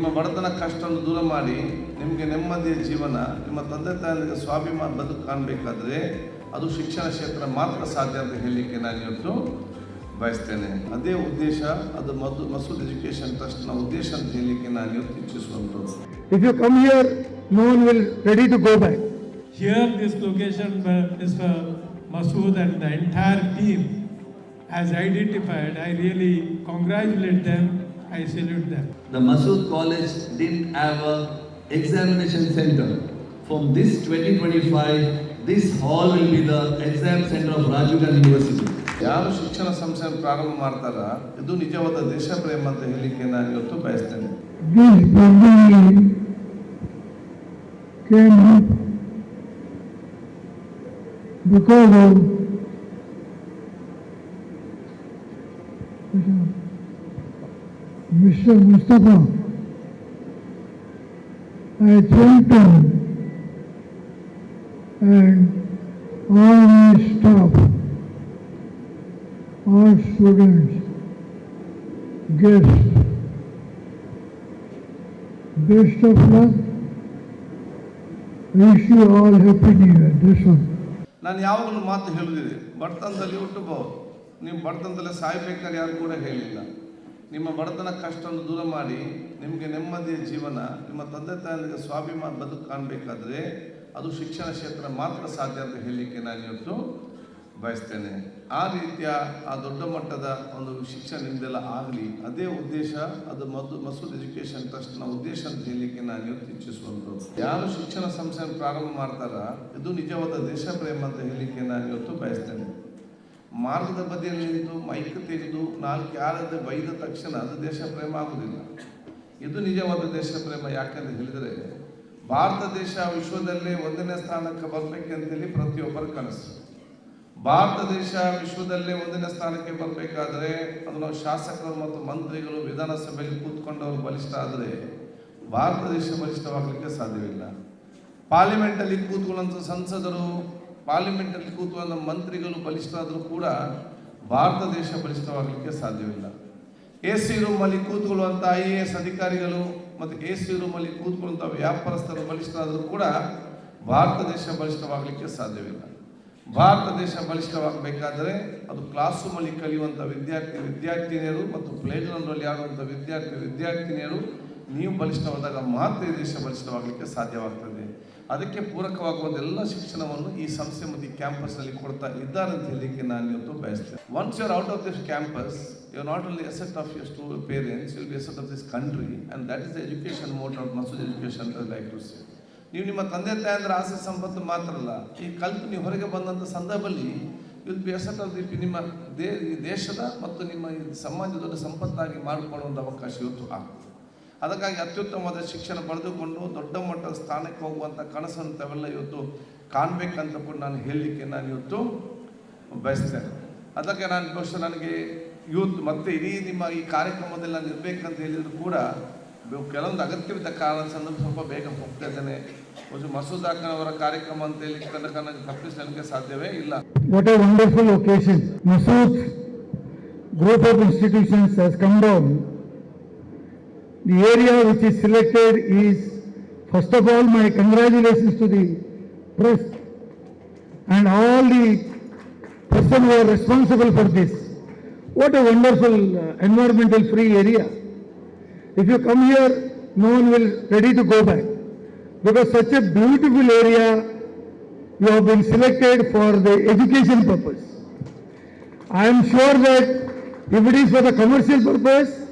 ನಿಮ್ಮ ಬಡತನ ಕಷ್ಟವನ್ನು ದೂರ ಮಾಡಿ ನಿಮಗೆ ನೆಮ್ಮದಿಯ ಜೀವನ ನಿಮ್ಮ ತಂದೆ ತಾಯಿಗೆ ಸ್ವಾಭಿಮಾನ ಬದುಕು ಕಾಣಬೇಕಾದ್ರೆ ಅದು ಶಿಕ್ಷಣ ಕ್ಷೇತ್ರ ಮಾತ್ರ ಸಾಧ್ಯ ಅಂತ ಹೇಳಲಿಕ್ಕೆ ನಾನು ಇವತ್ತು ಬಯಸ್ತೇನೆ. ಅದೇ ಉದ್ದೇಶ ಅದು ಮಧು ಮಸೂದ್ ಎಜುಕೇಷನ್ ಟ್ರಸ್ಟ್ನ ಉದ್ದೇಶ ಅಂತ ಹೇಳಲಿಕ್ಕೆ ನಾನು ಇವತ್ತು ಇಚ್ಛಿಸುವಂಥದ್ದು. If you come here no one will ready to go back here this location mister Masood and the entire team has identified I really congratulate them I salute them. The Masood College didn't have a examination center. From this 2025, this hall will be the exam center of Rajiv Gandhi University. ಯಾರು ಶಿಕ್ಷಣ ಸಂಸ್ಥೆಯನ್ನು ಪ್ರಾರಂಭ ಮಾಡ್ತಾರ ಇದು ನಿಜವಾದ ದೇಶ ಪ್ರೇಮ ಅಂತ ಹೇಳಲಿಕ್ಕೆ ನಾನು ಇವತ್ತು ಬಯಸ್ತೇನೆ This building because of Mr. Mustafa. I thanked him and all my staff, all students, guests, Best of luck. Wish you all happy new year. This one. ನಾನು ಯಾವಾಗಲೂ ಮಾತು ಹೇಳುವುದಿದೆ ಬಡತನದಲ್ಲಿ ಹುಟ್ಟಬಹುದು ನೀವು ಬಡತನದಲ್ಲೇ ಸಾಯ್ಬೇಕಾದ್ರೆ ಯಾರು ಕೂಡ ಹೇಳಿಲ್ಲ ನಿಮ್ಮ ಬಡತನ ಕಷ್ಟವನ್ನು ದೂರ ಮಾಡಿ ನಿಮಗೆ ನೆಮ್ಮದಿಯ ಜೀವನ, ನಿಮ್ಮ ತಂದೆ ತಾಯಿಗೆ ಸ್ವಾಭಿಮಾನ ಬದುಕು ಕಾಣಬೇಕಾದ್ರೆ ಅದು ಶಿಕ್ಷಣ ಕ್ಷೇತ್ರ ಮಾತ್ರ ಸಾಧ್ಯ ಅಂತ ಹೇಳಲಿಕ್ಕೆ ನಾನು ಇವತ್ತು ಬಯಸ್ತೇನೆ. ಆ ರೀತಿಯ ಆ ದೊಡ್ಡ ಮಟ್ಟದ ಒಂದು ಶಿಕ್ಷಣ ನಿಮ್ದೆಲ್ಲ ಆಗಲಿ, ಅದೇ ಉದ್ದೇಶ, ಅದು ಮದ್ದು ಮಸೂದ್ ಎಜುಕೇಷನ್ ಟ್ರಸ್ಟ್ನ ಉದ್ದೇಶ ಅಂತ ಹೇಳಲಿಕ್ಕೆ ನಾನು ಇವತ್ತು ಇಚ್ಛಿಸುವಂಥದ್ದು. ಯಾರು ಶಿಕ್ಷಣ ಸಂಸ್ಥೆಯನ್ನು ಪ್ರಾರಂಭ ಮಾಡ್ತಾರ, ಇದು ನಿಜವಾದ ದೇಶ ಪ್ರೇಮ ಅಂತ ಹೇಳಲಿಕ್ಕೆ ನಾನು ಇವತ್ತು ಬಯಸ್ತೇನೆ. ಮಾರ್ಗದ ಬದಿಯಲ್ಲಿ ನಿಂತು ಮೈಕ್ ತೆಗೆದು ನಾಲ್ಕು ಯಾರದೇ ಬೈದ ತಕ್ಷಣ ಅದು ದೇಶ ಪ್ರೇಮ ಆಗುವುದಿಲ್ಲ. ಇದು ನಿಜವಾದ ದೇಶ ಪ್ರೇಮ ಯಾಕಂತ ಹೇಳಿದರೆ, ಭಾರತ ದೇಶ ವಿಶ್ವದಲ್ಲೇ ಒಂದನೇ ಸ್ಥಾನಕ್ಕೆ ಬರಬೇಕಂತೇಳಿ ಪ್ರತಿಯೊಬ್ಬರ ಕನಸು. ಭಾರತ ದೇಶ ವಿಶ್ವದಲ್ಲೇ ಒಂದನೇ ಸ್ಥಾನಕ್ಕೆ ಬರಬೇಕಾದ್ರೆ, ಅದು ನಾವು ಶಾಸಕರು ಮತ್ತು ಮಂತ್ರಿಗಳು ವಿಧಾನಸಭೆಯಲ್ಲಿ ಕೂತ್ಕೊಂಡವರು ಬಲಿಷ್ಠ ಆದರೆ, ಭಾರತ ದೇಶ ಬಲಿಷ್ಠವಾಗಲಿಕ್ಕೆ ಸಾಧ್ಯವಿಲ್ಲ. ಪಾರ್ಲಿಮೆಂಟಲ್ಲಿ ಕೂತ್ಕೊಳ್ಳುವಂಥ ಸಂಸದರು ಪಾರ್ಲಿಮೆಂಟಲ್ಲಿ ಕೂತ್ಕೊಳ್ಳೋ ಮಂತ್ರಿಗಳು ಬಲಿಷ್ಠ ಆದರೂ ಕೂಡ ಭಾರತ ದೇಶ ಬಲಿಷ್ಠವಾಗಲಿಕ್ಕೆ ಸಾಧ್ಯವಿಲ್ಲ. ಎ ಸಿ ರೂಮಲ್ಲಿ ಕೂತ್ಕೊಳ್ಳುವಂಥ ಐ ಎ ಎಸ್ ಅಧಿಕಾರಿಗಳು ಮತ್ತು ಎ ಸಿ ರೂಮಲ್ಲಿ ಕೂತ್ಕೊಳ್ಳುವಂಥ ವ್ಯಾಪಾರಸ್ಥರು ಬಲಿಷ್ಠರಾದರೂ ಕೂಡ ಭಾರತ ದೇಶ ಬಲಿಷ್ಠವಾಗಲಿಕ್ಕೆ ಸಾಧ್ಯವಿಲ್ಲ. ಭಾರತ ದೇಶ ಬಲಿಷ್ಠವಾಗಬೇಕಾದರೆ ಅದು ಕ್ಲಾಸ್ ರೂಮಲ್ಲಿ ಕಲಿಯುವಂಥ ವಿದ್ಯಾರ್ಥಿ ವಿದ್ಯಾರ್ಥಿನಿಯರು ಮತ್ತು ಪ್ಲೇಗ್ರೌಂಡಲ್ಲಿ ಆಡುವಂಥ ವಿದ್ಯಾರ್ಥಿ ವಿದ್ಯಾರ್ಥಿನಿಯರು ನೀವು ಬಲಿಷ್ಠವಾದಾಗ ಮಾತ್ರ ಈ ದೇಶ ಬಲಿಷ್ಠವಾಗಲಿಕ್ಕೆ ಸಾಧ್ಯವಾಗ್ತದೆ. ಅದಕ್ಕೆ ಪೂರಕವಾಗುವಂತೆಲ್ಲ ಶಿಕ್ಷಣವನ್ನು ಈ ಸಂಸ್ಥೆ ಮತ್ತು ಈ ಕ್ಯಾಂಪಸ್ನಲ್ಲಿ ಕೊಡ್ತಾ ಇದ್ದಾರೆ ಅಂತ ಹೇಳಲಿಕ್ಕೆ ನಾನು ಇವತ್ತು ಬಯಸ್ತೇನೆ. Once you are out of this campus you not only asset of your ಸ್ಟೂ parents be asset of this country and that is education motto of Masood education like to say ನೀವು ನಿಮ್ಮ ತಂದೆ, ತಾಯಂದ್ರ ಆಸೆ ಸಂಪತ್ತು ಮಾತ್ರ ಅಲ್ಲ, ಈ ಕಲ್ಪು ನೀವು ಹೊರಗೆ ಬಂದಂಥ ಸಂದರ್ಭದಲ್ಲಿ ಬಿ ಅಸೆಟ್ ಆಫ್ ದಿ ನಿಮ್ಮ ದೇ ದೇಶದ ಮತ್ತು ನಿಮ್ಮ ಸಮಾಜದ ದೊಡ್ಡ ಸಂಪತ್ತಾಗಿ ಮಾಡಿಕೊಳ್ಳುವಂಥ ಅವಕಾಶ ಇವತ್ತು ಆಗ್ತದೆ. ಅದಕ್ಕಾಗಿ ಅತ್ಯುತ್ತಮವಾದ ಶಿಕ್ಷಣ ಪಡೆದುಕೊಂಡು ದೊಡ್ಡ ಮಟ್ಟದ ಸ್ಥಾನಕ್ಕೆ ಹೋಗುವಂಥ ಕನಸನ್ನು ತಾವೆಲ್ಲ ಇವತ್ತು ಕಾಣಬೇಕಂತ ಕೂಡ ನಾನು ಹೇಳಲಿಕ್ಕೆ ನಾನು ಇವತ್ತು ಬಯಸ್ತೇನೆ ಅದಕ್ಕೆ ನಾನು ಬಹುಶಃ ನನಗೆ ಯೂತ್ ಮತ್ತೆ ಇಡೀ ನಿಮ್ಮ ಈ ಕಾರ್ಯಕ್ರಮದಲ್ಲಿ ನಾನು ಇರಬೇಕಂತ ಹೇಳಿದ್ರು ಕೂಡ ಕೆಲವೊಂದು ಅಗತ್ಯವಿದ್ದ ಕಾರಣ ಸಂದರ್ಭ ಸ್ವಲ್ಪ ಬೇಗ ಹೋಗ್ತಾ ಇದ್ದೇನೆ ಮಸೂದ್ ಅವರ ಕಾರ್ಯಕ್ರಮ ಅಂತ ಹೇಳಿ ತನಕ ನನಗೆ ತಪ್ಪಿಸಲಿಕ್ಕೆ ಸಾಧ್ಯವೇ ಇಲ್ಲ what a wonderful occasion. Masood group of institutions has come down. The area which is selected is, first of all, my congratulations to the press and all the person who are responsible for this. What a wonderful uh, environmental free area. If you come here, no one will ready to go back. Because such a beautiful area you have been selected for the education purpose. I am sure that if it is for the commercial purpose,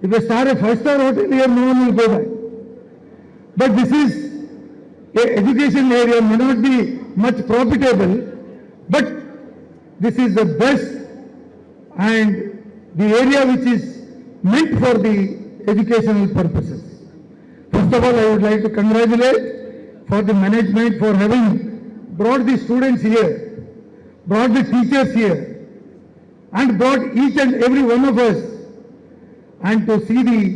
if you start a five-star hotel here, no one will go back. But this is a education area may not be much profitable, but this is the best and the area which is meant for the educational purposes. First of all, I would like to congratulate for the management for having brought the students here, brought the teachers here, and brought each and every one of us and to see the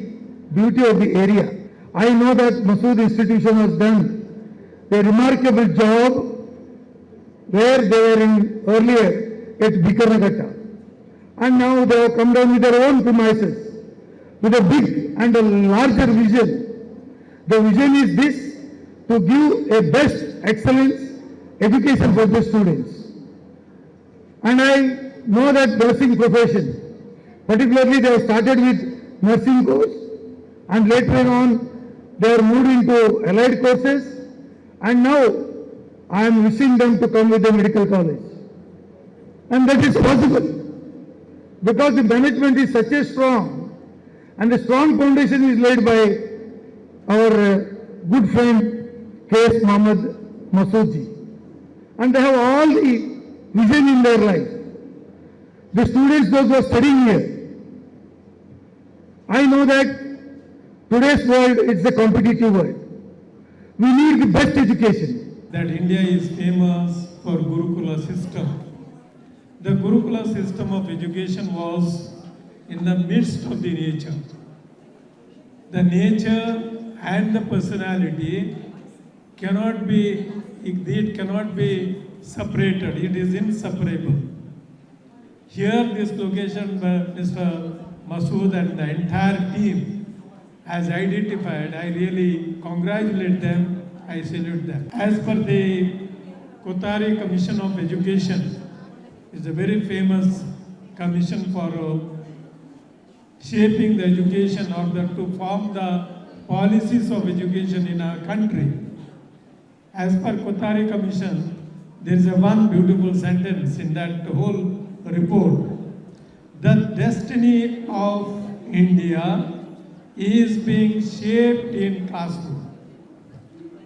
beauty of the area. I know that Masood institution has done a remarkable job where they were in earlier at Bikarnagata. And now they have come down with their own premises, with a big and a larger vision. The vision is this, to give a best excellence education for the students. And I know that nursing profession, particularly they have started with nursing course and later on they are moved into allied courses and now I am wishing them to come with a medical college. And that is possible because the management is such a strong and the strong foundation is laid by our uh, good friend K.S. Mohammed Masoodji. And they have all the vision in their life. The students, those who are studying here, I know that today's world is a competitive world. We need the best education. that India is famous for Gurukula system. The Gurukula system of education was in the midst of the nature. The nature and the personality cannot be, it cannot be separated, it is inseparable. Here, this location, uh, where Mr. Masood and the entire team has identified, I really congratulate them, I salute them. As per the Kotari Commission of Education, is a very famous commission for uh, shaping the education or the, to form the policies of education in our country. As per Kotari Commission, there is a one beautiful sentence in that whole report. Destiny of India is being shaped in classroom.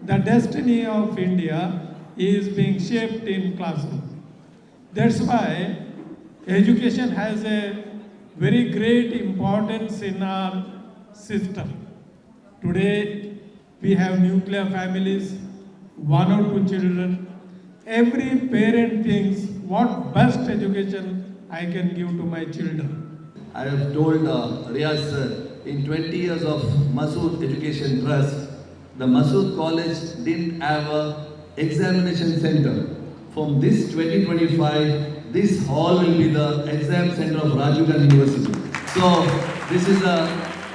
The destiny of India is being shaped in classroom. That's why education has a very great importance in our system. Today, we have nuclear families, one or two children. Every parent thinks, what best education I can give to my children. I have told uh, Riaz sir, in 20 years of Masood Education Trust, the Masood College didn't have a examination center. From this 2025, this hall will be the exam center of Rajiv Gandhi University. So this is a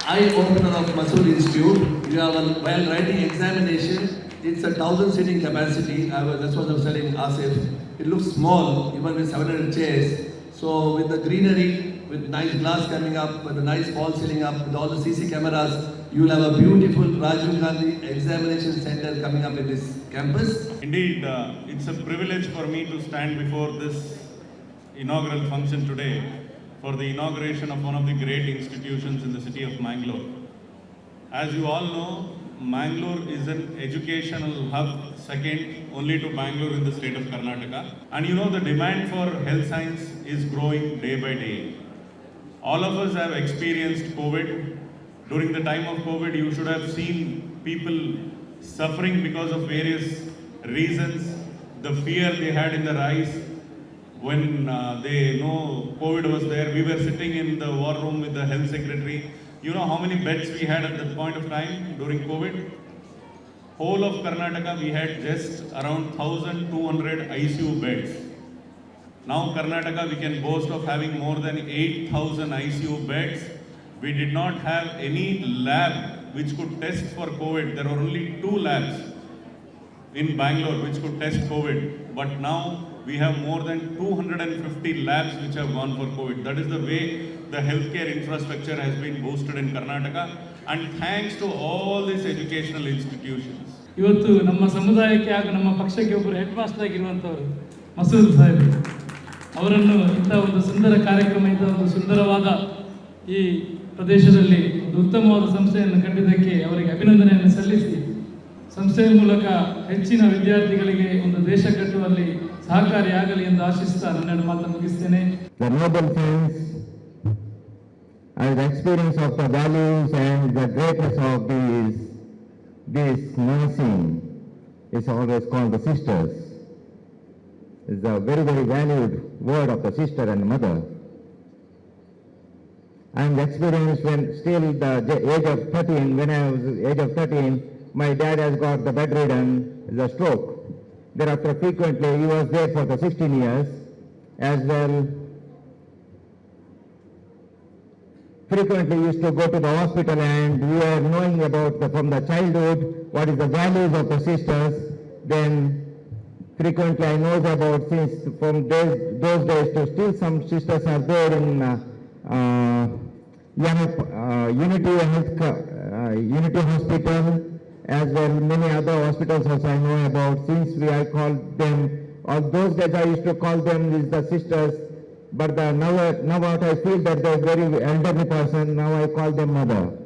eye opener of Masood Institute. You have a, while writing examination, it's a thousand seating capacity. Was, that's what I was telling Asif. It looks small, even with 700 chairs. So with the greenery, with nice glass coming up, with a nice wall ceiling up, with all the CC cameras, you will have a beautiful Rajiv Gandhi examination center coming up in this campus. Indeed, uh, it's a privilege for me to stand before this inaugural function today for the inauguration of one of the great institutions in the city of Mangalore. As you all know, Mangalore is an educational hub, second only to Bangalore in the state of Karnataka. And you know, the demand for health science is growing day by day. All of us have experienced COVID. During the time of COVID, you should have seen people suffering because of various reasons. The fear they had in their eyes when uh, they know COVID was there. We were sitting in the war room with the health secretary. You know how many beds we had at that point of time during COVID? Whole of Karnataka, we had just around 1,200 ICU beds. Now Karnataka, we can boast of having more than 8,000 ICU beds. We did not have any lab which could test for COVID. There were only two labs in Bangalore which could test COVID. But now we have more than 250 labs which have gone for COVID. That is the way the healthcare infrastructure has been boosted in Karnataka. And thanks to all these educational institutions. ಇವತ್ತು ನಮ್ಮ ಸಮುದಾಯಕ್ಕೆ ಹಾಗೂ ನಮ್ಮ ಪಕ್ಷಕ್ಕೆ ಒಬ್ಬರು head master ಆಗಿರುವಂಥವ್ರು ಮಸೂದ್ ಸಾಹೇಬ್ ಅವರನ್ನು ಇಂಥ ಒಂದು ಸುಂದರ ಕಾರ್ಯಕ್ರಮ ಇಂಥ ಒಂದು ಸುಂದರವಾದ ಈ ಪ್ರದೇಶದಲ್ಲಿ ಒಂದು ಉತ್ತಮವಾದ ಸಂಸ್ಥೆಯನ್ನು ಕಂಡಿದ್ದಕ್ಕೆ ಅವರಿಗೆ ಅಭಿನಂದನೆಯನ್ನು ಸಲ್ಲಿಸಿ ಸಂಸ್ಥೆಯ ಮೂಲಕ ಹೆಚ್ಚಿನ ವಿದ್ಯಾರ್ಥಿಗಳಿಗೆ ಒಂದು ದೇಶ ಕಟ್ಟುವಲ್ಲಿ ಸಹಕಾರಿಯಾಗಲಿ ಎಂದು ಆಶಿಸುತ್ತಾ ನನ್ನ ಮಾತು ಮುಗಿಸ್ತೇನೆ and the experience of the values and the greatness of these, this nursing is always called the sisters. It's a very, very valued word of the sister and mother. And the experience when still the age of 13, when I was age of 13, my dad has got the bedridden, the stroke. Thereafter frequently he was there for the 16 years as well frequently used to go to the hospital and we are knowing about the, from the childhood what is the values of the sisters. Then frequently I know about since from those, those days to still some sisters are there in uh, uh, uh, Unity Health, uh, Unity Hospital as well many other hospitals as I know about since we I call them all those days I used to call them is the sisters but the, now, now what I feel that they're very elderly person now I call them mother.